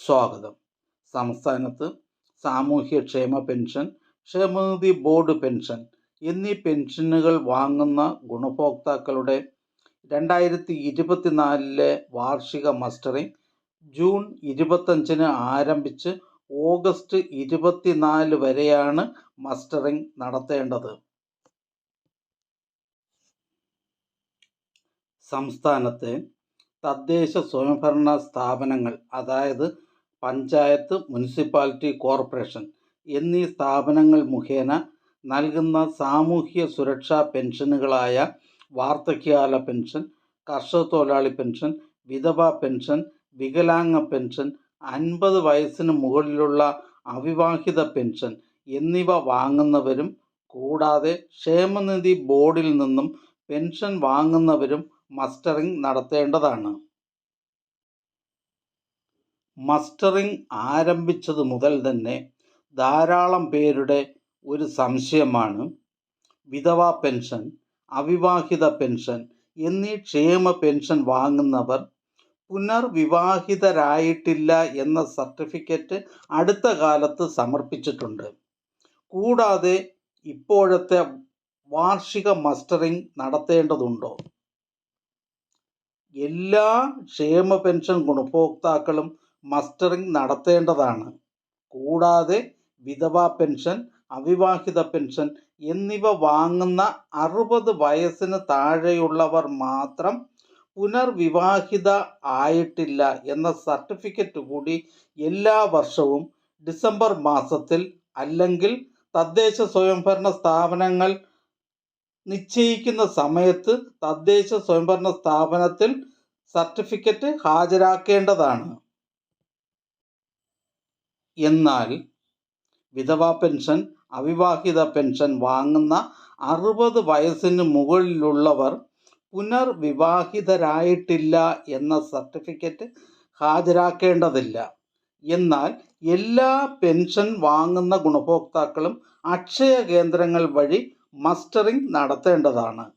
സ്വാഗതം. സംസ്ഥാനത്ത് സാമൂഹ്യക്ഷേമ പെൻഷൻ ക്ഷേമനിധി ബോർഡ് പെൻഷൻ എന്നീ പെൻഷനുകൾ വാങ്ങുന്ന ഗുണഭോക്താക്കളുടെ രണ്ടായിരത്തി ഇരുപത്തിനാലിലെ വാർഷിക മസ്റ്ററിംഗ് ജൂൺ ഇരുപത്തഞ്ചിന് ആരംഭിച്ച് ഓഗസ്റ്റ് ഇരുപത്തിനാല് വരെയാണ് മസ്റ്ററിംഗ് നടത്തേണ്ടത്. സംസ്ഥാനത്തെ തദ്ദേശ സ്വയംഭരണ സ്ഥാപനങ്ങൾ അതായത് പഞ്ചായത്ത് മുനിസിപ്പാലിറ്റി കോർപ്പറേഷൻ എന്നീ സ്ഥാപനങ്ങൾ മുഖേന നൽകുന്ന സാമൂഹ്യ സുരക്ഷാ പെൻഷനുകളായ വാർദ്ധക്യകാല പെൻഷൻ കർഷക തൊഴിലാളി പെൻഷൻ വിധവ പെൻഷൻ വികലാംഗ പെൻഷൻ അൻപത് വയസ്സിന് മുകളിലുള്ള അവിവാഹിത പെൻഷൻ എന്നിവ വാങ്ങുന്നവരും കൂടാതെ ക്ഷേമനിധി ബോർഡിൽ നിന്നും പെൻഷൻ വാങ്ങുന്നവരും മസ്റ്ററിംഗ് നടത്തേണ്ടതാണ്. മസ്റ്ററിംഗ് ആരംഭിച്ചതു മുതൽ തന്നെ ധാരാളം പേരുടെ ഒരു സംശയമാണ്. വിധവ പെൻഷൻ അവിവാഹിത പെൻഷൻ എന്നീ ക്ഷേമ പെൻഷൻ വാങ്ങുന്നവർ പുനർവിവാഹിതരായിട്ടില്ല എന്ന സർട്ടിഫിക്കറ്റ് അടുത്ത കാലത്ത് സമർപ്പിച്ചിട്ടുണ്ട്. കൂടാതെ ഇപ്പോഴത്തെ വാർഷിക മസ്റ്ററിംഗ് നടത്തേണ്ടതുണ്ടോ? എല്ലാ ക്ഷേമ പെൻഷൻ ഗുണഭോക്താക്കളും മസ്റ്ററിംഗ് നടത്തേണ്ടതാണ്. കൂടാതെ വിധവാ പെൻഷൻ അവിവാഹിത പെൻഷൻ എന്നിവ വാങ്ങുന്ന അറുപത് വയസ്സിന് താഴെയുള്ളവർ മാത്രം പുനർവിവാഹിത ആയിട്ടില്ല എന്ന സർട്ടിഫിക്കറ്റ് കൂടി എല്ലാ വർഷവും ഡിസംബർ മാസത്തിൽ അല്ലെങ്കിൽ തദ്ദേശ സ്വയംഭരണ സ്ഥാപനങ്ങൾ നിശ്ചയിക്കുന്ന സമയത്ത് തദ്ദേശ സ്വയംഭരണ സ്ഥാപനത്തിൽ സർട്ടിഫിക്കറ്റ് ഹാജരാക്കേണ്ടതാണ്. എന്നാൽ വിധവാ പെൻഷൻ അവിവാഹിത പെൻഷൻ വാങ്ങുന്ന അറുപത് വയസ്സിന് മുകളിലുള്ളവർ പുനർവിവാഹിതരായിട്ടില്ല എന്ന സർട്ടിഫിക്കറ്റ് ഹാജരാക്കേണ്ടതില്ല. എന്നാൽ എല്ലാ പെൻഷൻ വാങ്ങുന്ന ഗുണഭോക്താക്കളും അക്ഷയ കേന്ദ്രങ്ങൾ വഴി മസ്റ്ററിംഗ് നടത്തേണ്ടതാണ്.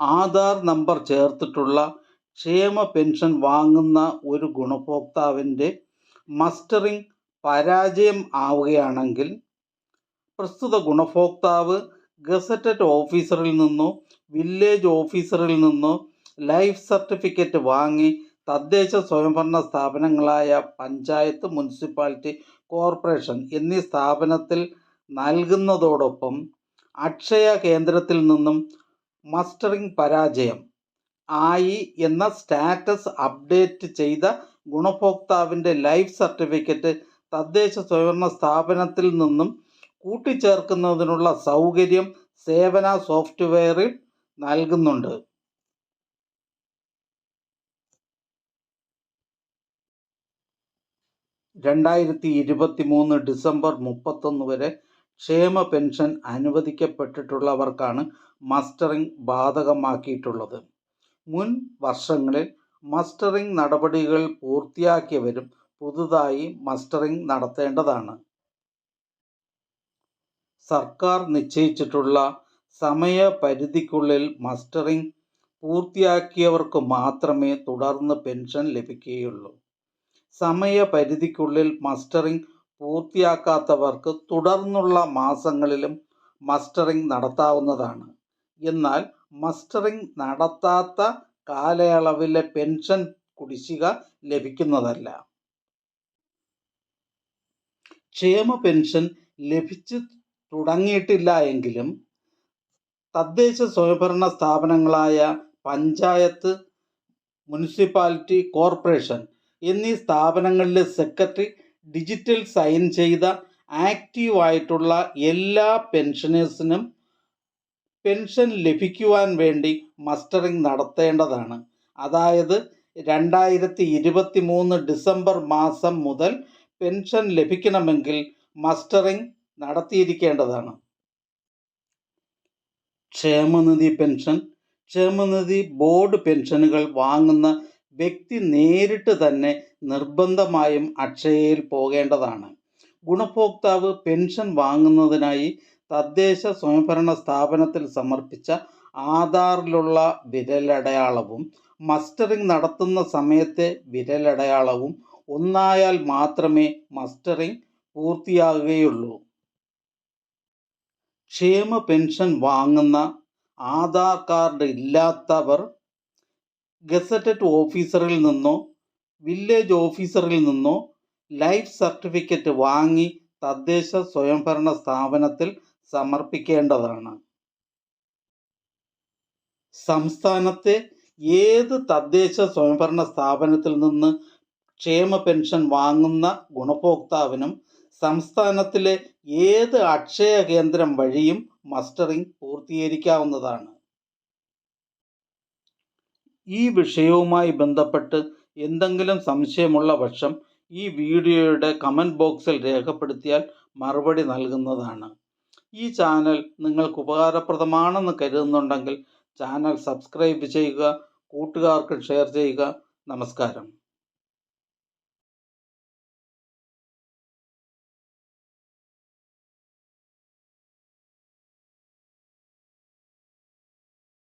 ആധാർ നമ്പർ ചേർത്തിട്ടുള്ള ക്ഷേമ പെൻഷൻ വാങ്ങുന്ന ഒരു ഗുണഭോക്താവിന്റെ മസ്റ്ററിംഗ് പരാജയം ആവുകയാണെങ്കിൽ പ്രസ്തുത ഗുണഭോക്താവ് ഗസറ്റഡ് ഓഫീസറിൽ നിന്നോ വില്ലേജ് ഓഫീസറിൽ നിന്നോ ലൈഫ് സർട്ടിഫിക്കറ്റ് വാങ്ങി തദ്ദേശ സ്വയംഭരണ സ്ഥാപനങ്ങളായ പഞ്ചായത്ത് മുനിസിപ്പാലിറ്റി കോർപ്പറേഷൻ എന്നീ സ്ഥാപനത്തിൽ നൽകുന്നതോടൊപ്പം അക്ഷയ കേന്ദ്രത്തിൽ നിന്നും മസ്റ്ററിംഗ് പരാജയം ആയി എന്ന സ്റ്റാറ്റസ് അപ്ഡേറ്റ് ചെയ്ത ഗുണഭോക്താവിന്റെ ലൈഫ് സർട്ടിഫിക്കറ്റ് തദ്ദേശ സ്വയംഭരണ സ്ഥാപനത്തിൽ നിന്നും കൂട്ടിച്ചേർക്കുന്നതിനുള്ള സൗകര്യം സേവന സോഫ്റ്റ്വെയറിൽ നൽകുന്നുണ്ട്. രണ്ടായിരത്തി ഇരുപത്തി മൂന്ന് ഡിസംബർ മുപ്പത്തൊന്ന് വരെ ക്ഷേമ പെൻഷൻ അനുവദിക്കപ്പെട്ടിട്ടുള്ളവർക്കാണ് മസ്റ്ററിംഗ് ബാധകമാക്കിയിട്ടുള്ളത്. മുൻ വർഷങ്ങളിൽ മസ്റ്ററിംഗ് നടപടികൾ പൂർത്തിയാക്കിയവരും പുതുതായി മസ്റ്ററിംഗ് നടത്തേണ്ടതാണ്. സർക്കാർ നിശ്ചയിച്ചിട്ടുള്ള സമയപരിധിക്കുള്ളിൽ മസ്റ്ററിംഗ് പൂർത്തിയാക്കിയവർക്ക് മാത്രമേ തുടർന്ന് പെൻഷൻ ലഭിക്കുകയുള്ളൂ. സമയപരിധിക്കുള്ളിൽ മസ്റ്ററിംഗ് പൂർത്തിയാക്കാത്തവർക്ക് തുടർന്നുള്ള മാസങ്ങളിലും മസ്റ്ററിംഗ് നടത്താവുന്നതാണ്. എന്നാൽ മസ്റ്ററിംഗ് നടത്താത്ത കാലയളവിലെ പെൻഷൻ കുടിശ്ശിക ലഭിക്കുന്നതല്ല. ക്ഷേമ പെൻഷൻ ലഭിച്ചു തുടങ്ങിയിട്ടില്ല എങ്കിലും തദ്ദേശ സ്വയംഭരണ സ്ഥാപനങ്ങളായ പഞ്ചായത്ത് മുനിസിപ്പാലിറ്റി കോർപ്പറേഷൻ എന്നീ സ്ഥാപനങ്ങളിലെ സെക്രട്ടറി ഡിജിറ്റൽ സൈൻ ചെയ്ത ആക്റ്റീവായിട്ടുള്ള എല്ലാ പെൻഷനേഴ്സിനും പെൻഷൻ ലഭിക്കുവാൻ വേണ്ടി മസ്റ്ററിംഗ് നടത്തേണ്ടതാണ്. അതായത് രണ്ടായിരത്തി ഇരുപത്തി മൂന്ന് ഡിസംബർ മാസം മുതൽ പെൻഷൻ ലഭിക്കണമെങ്കിൽ മസ്റ്ററിംഗ് നടത്തിയിരിക്കേണ്ടതാണ്. ക്ഷേമനിധി പെൻഷൻ. ക്ഷേമനിധി ബോർഡ് പെൻഷനുകൾ വാങ്ങുന്ന വ്യക്തി നേരിട്ട് തന്നെ നിർബന്ധമായും അക്ഷയയിൽ പോകേണ്ടതാണ്. ഗുണഭോക്താവ് പെൻഷൻ വാങ്ങുന്നതിനായി തദ്ദേശ സ്വയംഭരണ സ്ഥാപനത്തിൽ സമർപ്പിച്ച ആധാറിലുള്ള വിരലടയാളവും മസ്റ്ററിംഗ് നടത്തുന്ന സമയത്തെ വിരലടയാളവും ഒന്നായാൽ മാത്രമേ മസ്റ്ററിംഗ് പൂർത്തിയാകുകയുള്ളൂ. ക്ഷേമ പെൻഷൻ വാങ്ങുന്ന ആധാർ കാർഡ് ഇല്ലാത്തവർ ഗസറ്റഡ് ഓഫീസറിൽ നിന്നോ വില്ലേജ് ഓഫീസറിൽ നിന്നോ ലൈഫ് സർട്ടിഫിക്കറ്റ് വാങ്ങി തദ്ദേശ സ്വയംഭരണ സ്ഥാപനത്തിൽ സമർപ്പിക്കേണ്ടതാണ്. സംസ്ഥാനത്തെ ഏത് തദ്ദേശ സ്വയംഭരണ സ്ഥാപനത്തിൽ നിന്ന് ക്ഷേമ പെൻഷൻ വാങ്ങുന്ന ഗുണഭോക്താവിനും സംസ്ഥാനത്തിലെ ഏത് അക്ഷയ കേന്ദ്രം വഴിയും മസ്റ്ററിംഗ് പൂർത്തീകരിക്കാവുന്നതാണ്. ഈ വിഷയവുമായി ബന്ധപ്പെട്ട് എന്തെങ്കിലും സംശയമുള്ള പക്ഷം ഈ വീഡിയോയുടെ കമന്റ് ബോക്സിൽ രേഖപ്പെടുത്തിയാൽ മറുപടി നൽകുന്നതാണ്. ഈ ചാനൽ നിങ്ങൾക്ക് ഉപകാരപ്രദമാണെന്ന് കരുതുന്നുണ്ടെങ്കിൽ ചാനൽ സബ്സ്ക്രൈബ് ചെയ്യുക കൂട്ടുകാർക്ക് ഷെയർ ചെയ്യുക. നമസ്കാരം.